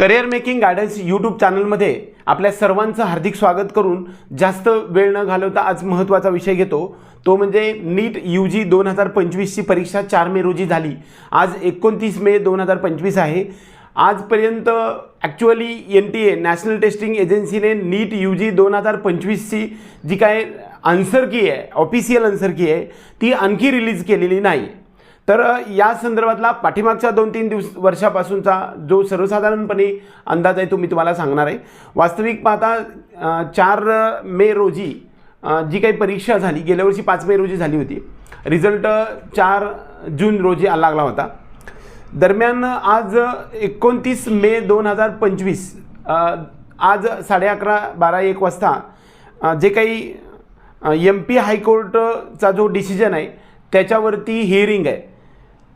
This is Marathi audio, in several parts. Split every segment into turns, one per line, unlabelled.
करिअर मेकिंग गायडन्स यूट्यूब चॅनलमध्ये आपल्या सर्वांचं हार्दिक स्वागत करून जास्त वेळ न घालवता आज महत्त्वाचा विषय घेतो. तो म्हणजे नीट यू जी दोन हजार पंचवीसची परीक्षा चार मे रोजी झाली. आज एकोणतीस मे दोन हजार पंचवीस आहे. आजपर्यंत actually N T A national testing एजन्सीने NEET U G दोन हजार पंचवीसची जी काय आन्सर की आहे ऑफिशियल आन्सर की आहे ती आणखी रिलीज केलेली नाही. तर या संदर्भातला पाठीमागच्या दोन तीन दिवस वर्षापासूनचा जो सर्वसाधारणपणे अंदाज आहे तो मी तुम्हाला सांगणार आहे. वास्तविक पाहता चार मे रोजी जी काही परीक्षा झाली गेल्या वर्षी पाच मे रोजी झाली होती. रिझल्ट चार जून रोजी लागला होता. दरम्यान आज एकोणतीस मे दोन हजार पंचवीस आज साडे अकरा बारा एक वाजता जे काही एम पी हायकोर्टचा जो डिसिजन आहे त्याच्यावरती हिअरिंग आहे.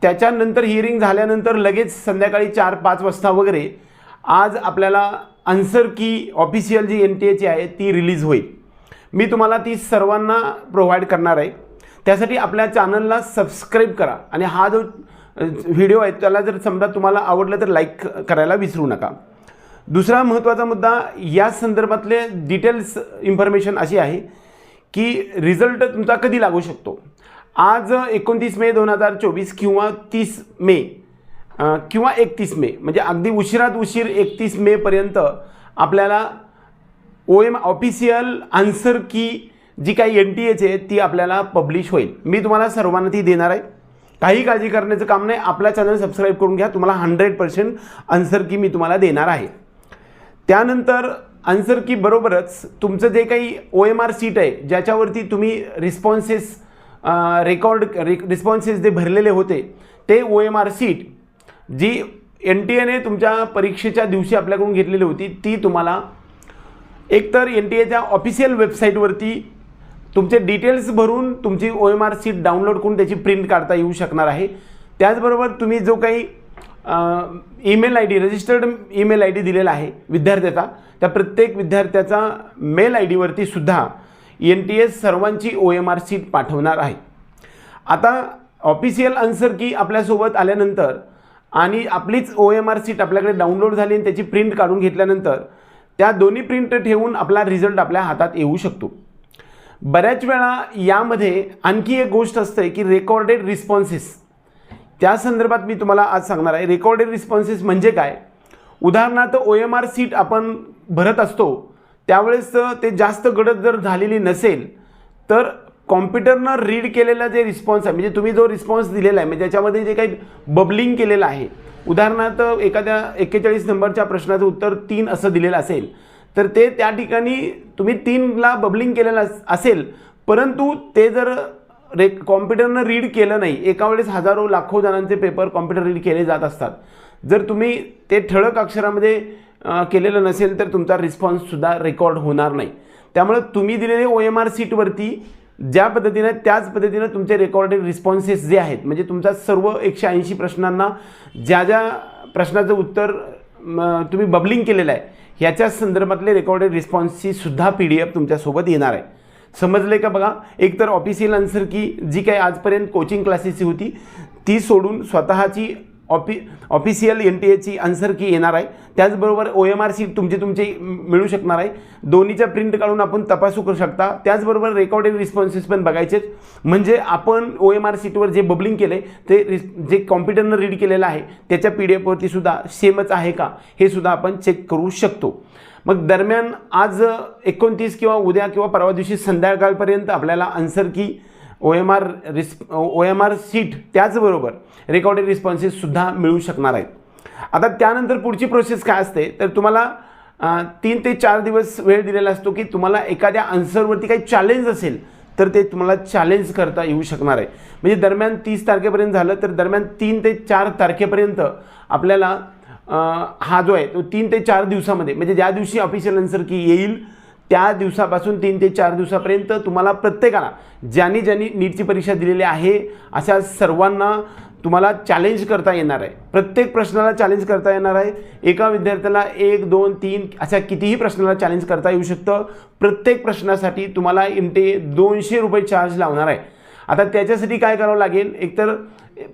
त्याच्यानंतर हिअरिंग झाल्यानंतर लगेच संध्याकाळी चार पाच वाजता वगैरे आज आपल्याला आन्सर की ऑफिशियल जी एन टी एची आहे ती रिलीज होईल. मी तुम्हाला ती सर्वांना प्रोव्हाइड करणार आहे. त्यासाठी आपल्या चॅनलला सबस्क्राईब करा आणि हा जो व्हिडिओ आहे त्याला जर समजा तुम्हाला आवडलं तर लाईक करायला विसरू नका. दुसरा महत्त्वाचा मुद्दा या संदर्भातले डिटेल्स इन्फॉर्मेशन अशी आहे की रिझल्ट तुमचा कधी लागू शकतो? आज एकोणतीस मे दोन हजार चोवीस किंवा तीस मे किंवा एकतीस मे म्हणजे अगदी उशिरात उशीर एकतीस मेपर्यंत आपल्याला ओ एम ऑफिशियल आन्सर की जी काही एन टी एच आहे ती आपल्याला पब्लिश होईल. मी तुम्हाला सर्वांना ती देणार आहे. काही काळजी करण्याचं काम नाही. आपला चॅनल सबस्क्राईब करून घ्या. तुम्हाला हंड्रेड पर्सेंट आन्सर की मी तुम्हाला देणार आहे. त्यानंतर आन्सर की बरोबरच तुमचं जे काही ओ एम आर सीट आहे ज्याच्यावरती तुम्ही रिस्पॉन्सेस रेकॉर्ड रि रिस्पॉन्सेस जे भरलेले होते ते ओ एम आर सीट जी एन टी एने तुमच्या परीक्षेच्या दिवशी आपल्याकडून घेतलेली होती ती तुम्हाला एकतर एन टी एच्या ऑफिशियल वेबसाईटवरती तुमचे डिटेल्स भरून तुमची O M R sheet download करून त्याची प्रिंट काढता येऊ शकणार आहे. त्याचबरोबर तुम्ही जो काही email I D registered email I D दिलेला आहे विद्यार्थ्याचा त्या प्रत्येक विद्यार्थ्याचा मेल आय डीवरती सुद्धा एन टी एस सर्वांची ओ एम आर सीट पाठवणार आहे. आता ऑफिशियल आन्सर की आपल्यासोबत आल्यानंतर आणि आपलीच ओ एम आर सीट आपल्याकडे डाउनलोड झाली आणि त्याची प्रिंट काढून घेतल्यानंतर त्या दोन्ही प्रिंट ठेवून आपला रिझल्ट आपल्या हातात येऊ शकतो. बऱ्याच वेळा यामध्ये आणखी एक गोष्ट असते की रेकॉर्डेड रिस्पॉन्सेस त्या संदर्भात मी तुम्हाला आज सांगणार आहे. रेकॉर्डेड रिस्पॉन्सेस म्हणजे काय? उदाहरणार्थ ओ एम आर सीट आपण भरत असतो त्यावेळेस ते जास्त गडद जर झालेली नसेल तर कॉम्प्युटरनं रीड केलेला जे रिस्पॉन्स आहे म्हणजे तुम्ही जो रिस्पॉन्स दिलेला आहे म्हणजे त्याच्यामध्ये जे काही बबलिंग केलेलं आहे उदाहरणार्थ एखाद्या एक्केचाळीस नंबरच्या प्रश्नाचं उत्तर तीन असं दिलेलं असेल तर ते त्या ठिकाणी तुम्ही तीनला बबलिंग केलेलं अस- असेल परंतु ते जर रे कॉम्प्युटरनं रीड केलं नाही एका वेळेस हजारो लाखो जणांचे पेपर कॉम्प्युटर रीड केले जात असतात. जर तुम्ही ते ठळक अक्षरामध्ये केलेलं नसेल तर तुमचा रिस्पॉन्ससुद्धा रेकॉर्ड होणार नाही. त्यामुळे तुम्ही दिलेले ओ एम आर सीटवरती ज्या पद्धतीनं त्याच पद्धतीनं तुमचे रेकॉर्डेड रिस्पॉन्सेस जे आहेत म्हणजे तुमचा सर्व एकशे ऐंशी प्रश्नांना ज्या ज्या प्रश्नाचं उत्तर तुम्ही बबलिंग केलेलं आहे ह्याच्या संदर्भातले रेकॉर्डेड रिस्पॉन्सची सुद्धा पी डी एफ तुमच्यासोबत येणार आहे. समजले का बघा? एकतर ऑफिशियल आन्सर की जी काही आजपर्यंत कोचिंग क्लासेसची होती ती सोडून स्वतःची ऑफि ऑफिशियल एन टी एची आन्सर की येणार आहे. त्याचबरोबर ओ एम आर सी तुमची तुमची मिळू शकणार आहे. दोन्हीच्या प्रिंट काढून आपण तपासू करू शकता. त्याचबरोबर रेकॉर्डेड रिस्पॉन्सेस पण बघायचेच म्हणजे आपण ओ एम आर सीटवर जे बबलिंग केले ते रिस जे कॉम्प्युटरनं रीड केलेलं आहे त्याच्या पी डी एफवरती सुद्धा सेमच आहे का? हे सुद्धा आपण चेक करू शकतो. मग दरम्यान आज एकोणतीस किंवा उद्या किंवा परवा दिवशी संध्याकाळपर्यंत आपल्याला answer key O M R response O M R sheet त्याचबरोबर रेकॉर्डेड रिस्पॉन्सेससुद्धा मिळू शकणार आहेत. आता त्यानंतर पुढची प्रोसेस काय असते? तर तुम्हाला तीन ते चार दिवस वेळ दिलेला असतो की तुम्हाला एखाद्या आन्सरवरती काही चॅलेंज असेल तर ते तुम्हाला चॅलेंज करता येऊ शकणार आहे. म्हणजे दरम्यान तीस तारखेपर्यंत झालं तर दरम्यान तीन ते चार तारखेपर्यंत आपल्याला हा जो आहे तो तीन ते चार दिवसामध्ये म्हणजे ज्या दिवशी ऑफिशियल आन्सर की येईल त्या दिवसापासून तीन ते चार दिवसापर्यंत तुम्हाला प्रत्येकाला ज्यांनी ज्यांनी नीटची परीक्षा दिलेली आहे अशा सर्वांना तुम्हाला चॅलेंज करता येणार आहे. प्रत्येक प्रश्नाला चॅलेंज करता येणार आहे. एका विद्यार्थ्याला एक दोन तीन अशा कितीही प्रश्नाला चॅलेंज करता येऊ शकतं. प्रत्येक प्रश्नासाठी तुम्हाला इमटे दोनशे रुपये चार्ज लावणार आहे. आता त्याच्यासाठी काय करावं लागेल? एकतर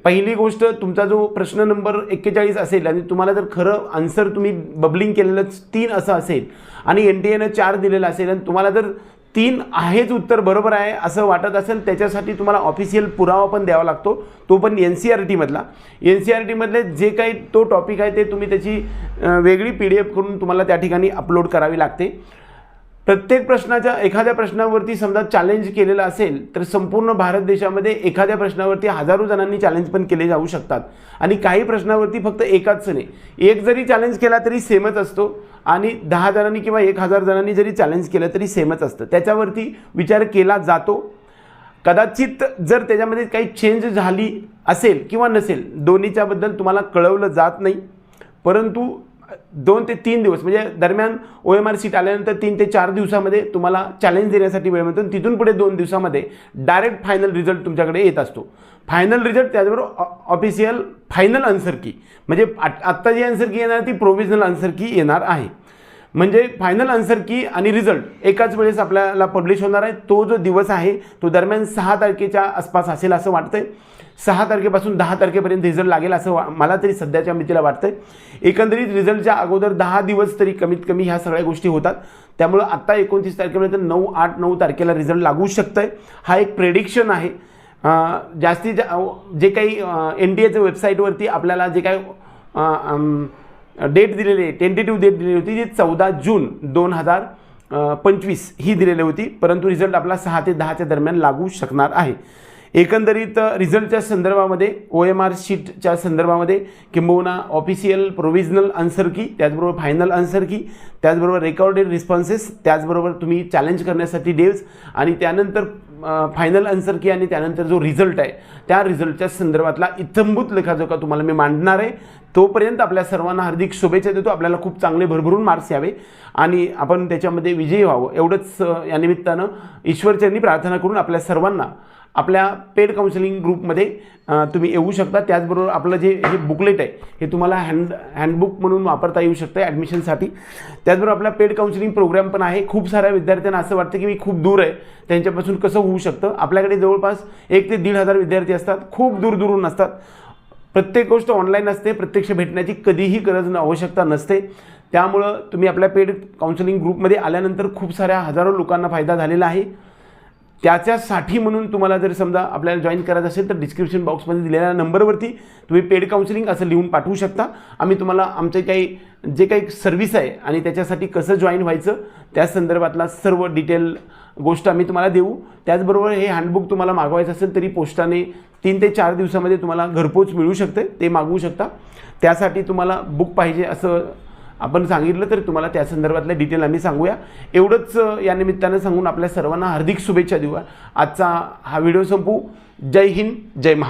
पहिली गोष्ट तुमचा जो प्रश्न नंबर एक्केचाळीस असेल आणि तुम्हाला जर खरं आन्सर तुम्ही बबलिंग केलेलं तीन असं असेल आणि एन टी एनं चार दिलेलं असेल आणि तुम्हाला जर तीन आहेच उत्तर बरोबर आहे असं वाटत असेल त्याच्यासाठी तुम्हाला ऑफिशियल पुरावा पण द्यावा लागतो. तो पण एन सी आर टीमधला एन सी आर टीमधले जे काही तो टॉपिक आहे ते तुम्ही त्याची वेगळी पी डी एफ करून तुम्हाला त्या ठिकाणी अपलोड करावी लागते. प्रत्येक प्रश्नाच्या एखाद्या प्रश्नावरती समजा चॅलेंज केलेलं असेल तर संपूर्ण भारत देशामध्ये एखाद्या प्रश्नावरती हजारो जणांनी चॅलेंज पण केले जाऊ शकतात. आणि काही प्रश्नावरती फक्त एकाच नाही. एक जरी चॅलेंज केला तरी सेमच असतो आणि दहा जणांनी किंवा एक हजार जणांनी जरी चॅलेंज केलं तरी सेमच असतं. त्याच्यावरती विचार केला जातो. कदाचित जर त्याच्यामध्ये काही चेंज झाली असेल किंवा नसेल दोन्हीच्याबद्दल तुम्हाला कळवलं जात नाही. परंतु दोन ते तीन दिवस म्हणजे दरम्यान ओ एम आर सीट आल्यानंतर तीन ते चार दिवसामध्ये तुम्हाला चॅलेंज देण्यासाठी वेळ मिळतो आणि तिथून पुढे दोन दिवसामध्ये डायरेक्ट फायनल रिझल्ट तुमच्याकडे येत असतो. फायनल रिझल्ट त्याचबरोबर ऑफिशियल फायनल आन्सर की म्हणजे आत्ता जी आन्सर की येणार ती प्रोव्हिजनल आन्सर की येणार आहे. म्हणजे फायनल आन्सर की आणि रिझल्ट एकाच वेळेस आपल्याला पब्लिश होणार आहे. तो जो दिवस आहे तो दरम्यान सहा तारखेच्या आसपास असेल असं वाटतंय. सहा तारखेपासून दहा तारखेपर्यंत रिझल्ट लागेल असं वा मला तरी सध्याच्या मितीला वाटतंय. एकंदरीत रिझल्टच्या अगोदर दहा दिवस तरी कमीत कमी ह्या सगळ्या गोष्टी होतात. त्यामुळं आत्ता एकोणतीस तारखेपर्यंत नऊ आठ नऊ तारखेला रिझल्ट लागू शकतंय. हा एक प्रेडिक्शन आहे. जास्तीत जा जे काही एन डी एच्या वेबसाईटवरती आपल्याला जे काही डेट दिलेली आहे टेंटेटिव्ह डेट दिलेली होती जी चौदा जून दोन हजार पंचवीस ही दिलेली होती. परंतु रिझल्ट आपला सहा ते दहाच्या दरम्यान लागू शकणार आहे. एकंदरीत रिझल्टच्या संदर्भामध्ये ओ एम आर शीटच्या संदर्भामध्ये किंबहुना ऑफिशियल प्रोव्हिजनल आन्सर की त्याचबरोबर फायनल आन्सर की त्याचबरोबर रेकॉर्डेड रिस्पॉन्सेस त्याचबरोबर तुम्ही चॅलेंज करण्यासाठी डेव्स आणि त्यानंतर फायनल आन्सर की आणि त्यानंतर जो रिझल्ट आहे त्या रिझल्टच्या संदर्भातला इत्थंभूत लेखाजोखा तुम्हाला मी मांडणार आहे. तोपर्यंत आपल्या सर्वांना हार्दिक शुभेच्छा देतो. आपल्याला खूप चांगले भरभरून मार्क्स यावे. आणि आपण त्याच्यामध्ये विजयी व्हावं. एवढंच या निमित्तानं ईश्वरचरणी प्रार्थना करून आपल्या सर्वांना आपल्या पेड काउन्सिलिंग ग्रुपमध्ये तुम्ही येऊ शकता. त्याचबरोबर आपलं जे हे बुकलेट आहे हे तुम्हाला हँड हँडबुक म्हणून वापरता येऊ शकतं ॲडमिशनसाठी त्याचबरोबर आपला पेड काउन्सिलिंग प्रोग्राम पण आहे. खूप साऱ्या विद्यार्थ्यांना असं वाटतं की मी खूप दूर आहे. त्यांच्यापासून कसं होऊ शकतं? आपल्याकडे जवळपास एक ते दीड हजार विद्यार्थी असतात. खूप दूर दूरून असतात. प्रत्येक गोष्ट ऑनलाईन असते. प्रत्यक्ष भेटण्याची कधीही गरज आवश्यकता नसते. त्यामुळं तुम्ही आपल्या पेड काउन्सिलिंग ग्रुपमध्ये आल्यानंतर खूप साऱ्या हजारो लोकांना फायदा झालेला आहे. त्याच्यासाठी म्हणून तुम्हाला जर समजा आपल्याला जॉईन करायचं असेल तर डिस्क्रिप्शन बॉक्समध्ये दिलेल्या नंबरवरती तुम्ही पेड काउन्सिलिंग असं लिहून पाठवू शकता. आम्ही तुम्हाला आमचे काही जे काही सर्व्हिस आहे आणि त्याच्यासाठी कसं जॉईन व्हायचं त्या संदर्भातला सर्व डिटेल गोष्ट आम्ही तुम्हाला देऊ. त्याचबरोबर हे हँडबुक तुम्हाला मागवायचं असेल तरी पोस्टाने तीन ते चार दिवसामध्ये तुम्हाला घरपोच मिळू शकते ते मागवू शकता. त्यासाठी तुम्हाला बुक पाहिजे असं आपण सांगितलं तर तुम्हाला त्या संदर्भातल्या डिटेल आम्ही सांगूया. एवढंच या निमित्तानं सांगून आपल्या सर्वांना हार्दिक शुभेच्छा देऊया. आजचा हा व्हिडिओ संपू. जय हिंद जय महाराष्ट्र.